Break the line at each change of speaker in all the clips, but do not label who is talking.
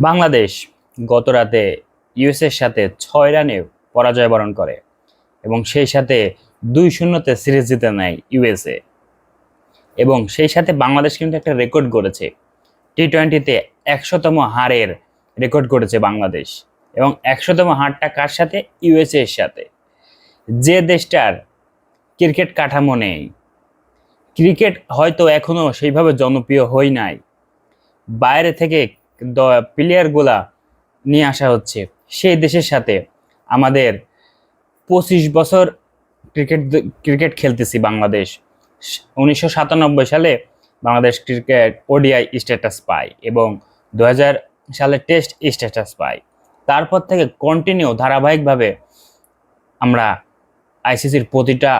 বাংলাদেশ গত রাতে ইউএসের সাথে ছয় রানে পরাজয় বরণ করে এবং সেই সাথে দুই শূন্যতে সিরিজ জিতে নেয় ইউএসএ। এবং সেই সাথে বাংলাদেশ কিন্তু একটা রেকর্ড করেছে টি টোয়েন্টিতে একশোতম হারের রেকর্ড করেছে বাংলাদেশ। এবং একশোতম হারটা কার সাথে? ইউএসএ এর সাথে। যে দেশটার ক্রিকেট কাঠামো নেই। ক্রিকেট হয়তো এখনও সেইভাবে জনপ্রিয় হই নাই। বাইরে থেকে প্লেয়ারগুলা নিয়ে আসা হচ্ছে। সেই দেশের সাথে আমাদের পঁচিশ বছর ক্রিকেট ক্রিকেট খেলতেছি বাংলাদেশ। উনিশশো সাতানব্বই সালে বাংলাদেশ ক্রিকেট ওডিআই স্ট্যাটাস পায় এবং দু হাজার সালে টেস্ট স্ট্যাটাস পায়। তারপর থেকে কন্টিনিউ ধারাবাহিকভাবে আমরা আইসিসির প্রতিটা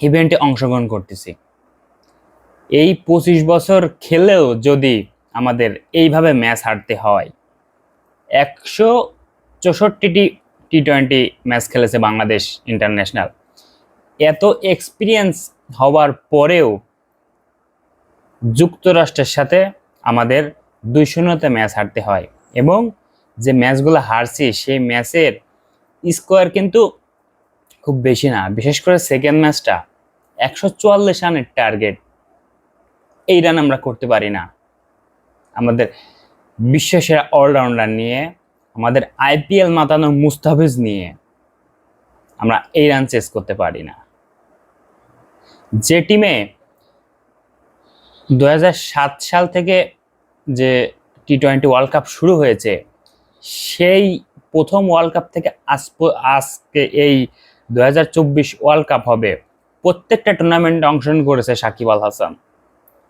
ইভেন্টে অংশগ্রহণ করতেছি। এই পঁচিশ বছর খেলেও যদি আমাদের এইভাবে ম্যাচ হারতে হয়। একশো চৌষট্টিটি টি টোয়েন্টি ম্যাচ খেলেছে বাংলাদেশ ইন্টারন্যাশনাল। এত এক্সপিরিয়েন্স হওয়ার পরেও যুক্তরাষ্ট্রের সাথে আমাদের দুই শূন্যতে ম্যাচ হারতে হয় এবং যে ম্যাচগুলো হারছি সেই ম্যাচের স্কোয়ার কিন্তু খুব বেশি না। বিশেষ করে সেকেন্ড ম্যাচটা একশো চুয়াল্লিশ রানের টার্গেট এই রান আমরা করতে পারি না। আমাদের বিশ্বসেরা অলরাউন্ডার নিয়ে, আমাদের আইপিএল মাতানো মুস্তাফিজ নিয়ে আমরা এই রান চেস করতে পারি না। যে টিমে দু হাজার সাত সাল থেকে যে টি টোয়েন্টি ওয়ার্ল্ড কাপ শুরু হয়েছে, সেই প্রথম ওয়ার্ল্ড কাপ থেকে আজ আজকে এই দু হাজার চব্বিশ ওয়ার্ল্ড কাপ হবে, প্রত্যেকটা টুর্নামেন্টে অংশগ্রহণ করেছে সাকিব আল হাসান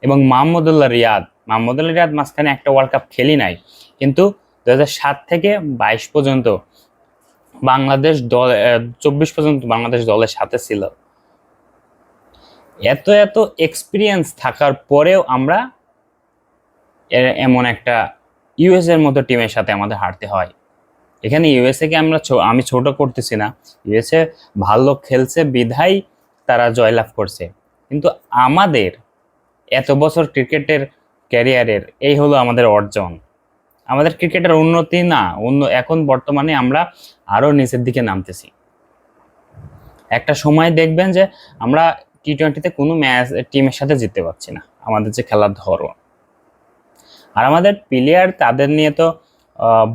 এবং মাহমুদুল্লাহ রিয়াদ। মাহমুদুল্লাহ রিয়াদ মাঝখানে একটা ওয়ার্ল্ড কাপ খেলি নাই। কিন্তু দু থেকে বাইশ পর্যন্ত বাংলাদেশ দল চব্বিশ পর্যন্ত বাংলাদেশ দলের সাথে ছিল। এত এত এক্সপিরিয়েন্স থাকার পরেও আমরা এমন একটা ইউএস এর মতো টিমের সাথে আমাদের হারতে হয়। এখানে ইউএসএ কে আমরা আমি ছোট করতেছি না। ইউএসএ ভালো খেলছে, বিধাই তারা জয়লাভ করছে। কিন্তু আমাদের এত বছর ক্রিকেটের ক্যারিয়ারের, এই হলো আমাদের অর্জন। আমাদের ক্রিকেটের উন্নতি না অন্য এখন বর্তমানে আমরা আরও নিচের দিকে নামতেছি। একটা সময় দেখবেন যে আমরা টি টোয়েন্টিতে কোনো ম্যাচ টিমের সাথে জিততে পারছি না, আমাদের যে খেলার ধরন। আর আমাদের প্লেয়ার তাদের নিয়ে তো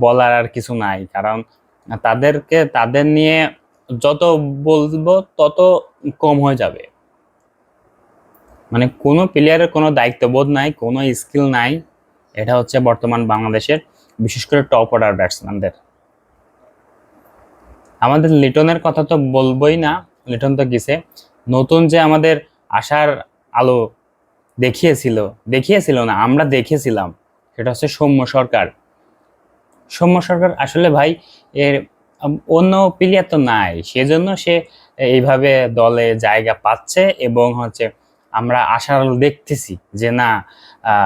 বলার আর কিছু নাই, কারণ তাদেরকে, তাদের নিয়ে যত বলব তত কম হয়ে যাবে। মানে কোনো প্লেয়ারের কোনো দায়িত্ববোধ নাই, কোনো স্কিল নাই। এটা হচ্ছে বর্তমান বাংলাদেশের, বিশেষ করে টপ অর্ডার ব্যাটসম্যানদের আমাদের লিটনের কথা তো বলবোই না, লিটন তো গেছে। নতুন যে আমাদের আশার আলো দেখিয়েছিল দেখিয়েছিল না, আমরা দেখেছিলাম, সেটা হচ্ছে সৌম্য সরকার। সৌম্য সরকার আসলে ভাই, এর অন্য প্লেয়ার তো নাই, সেজন্য সে এইভাবে দলে জায়গা পাচ্ছে এবং হচ্ছে আমরা আশার দেখতেছি যে না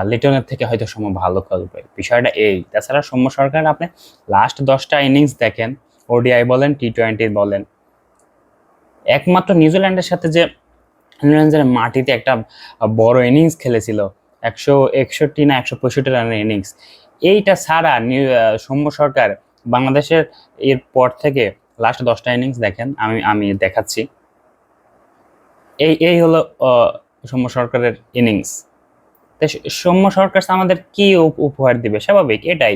লিটনের থেকে হয়তো সৌম্য ভালো খেলবে বিষয়টা এই। তাছাড়া সৌম্য সরকার, আপনি লাস্ট দশটা ইনিংস দেখেন ওডিআই বলেন টি টোয়েন্টি বলেন। একমাত্র নিউজিল্যান্ডের সাথে যে নিউজিল্যান্ডের মাটিতে একটা বড় ইনিংস খেলেছিল, একশো একষট্টি না একশো পঁয়ষট্টি রানের ইনিংস এইটা ছাড়া সৌম্য সরকার বাংলাদেশের এর পর থেকে লাস্ট দশটা ইনিংস দেখেন, আমি আমি দেখাচ্ছি। এই এই হলো সৌম্য সরকারের ইনিংস তো সৌম্য সরকার আমাদের কি উপহার দিবে? স্বাভাবিক, এটাই।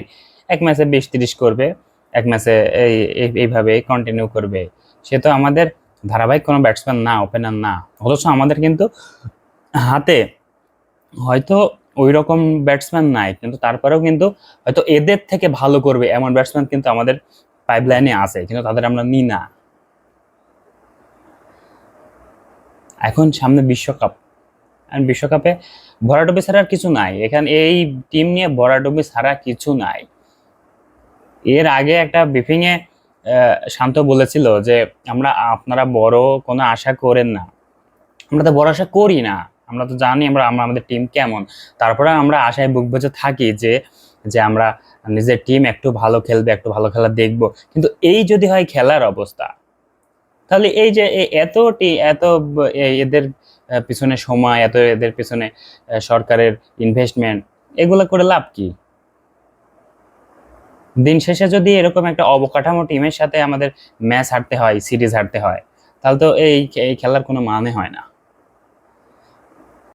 এক ম্যাচে বিশ তিরিশ করবে, এক ম্যাচে এই এইভাবে কন্টিনিউ করবে। সে তো আমাদের ধারাবাহিক কোনো ব্যাটসম্যান না ওপেনার না। অথচ আমাদের কিন্তু হাতে হয়তো ওই রকম ব্যাটসম্যান নাই, কিন্তু তারপরেও কিন্তু হয়তো এদের থেকে ভালো করবে এমন ব্যাটসম্যান কিন্তু আমাদের পাইপ লাইনে আছে, কিন্তু তাদের আমরা নিই না। এখন সামনে বিশ্বকাপ। আর বিশ্বকাপে ভরাডুবি ছাড়া কিছু নাই। এখানে এই টিম নিয়ে ভরাডুবি ছাড়া কিছু নাই। এর আগে একটা ব্রিফিংয়ে শান্ত বলেছিল যে, আমরা আপনারা বড় কোনো আশা করেন না। আমরা তো বড় আশা করি না। আমরা তো জানি আমরা আমরা আমাদের টিম কেমন। তারপরে আমরা আশায় বুক বেঁচে থাকি যে যে আমরা নিজের টিম একটু ভালো খেলবে, একটু ভালো খেলা দেখব। কিন্তু এই যদি হয় খেলার অবস্থা তাহলে এই যে এতটি, এত এদের পিছনে সময়, এত এদের পিছনে সরকারের ইনভেস্টমেন্ট এগুলো করে লাভ কি? দিন শেষে যদি এরকম একটা অবকাঠামো টিমের সাথে আমাদের ম্যাচ হারতে হয় সিরিজ হারতে হয়, তাহলে তো এই খেলার কোনো মানে হয় না।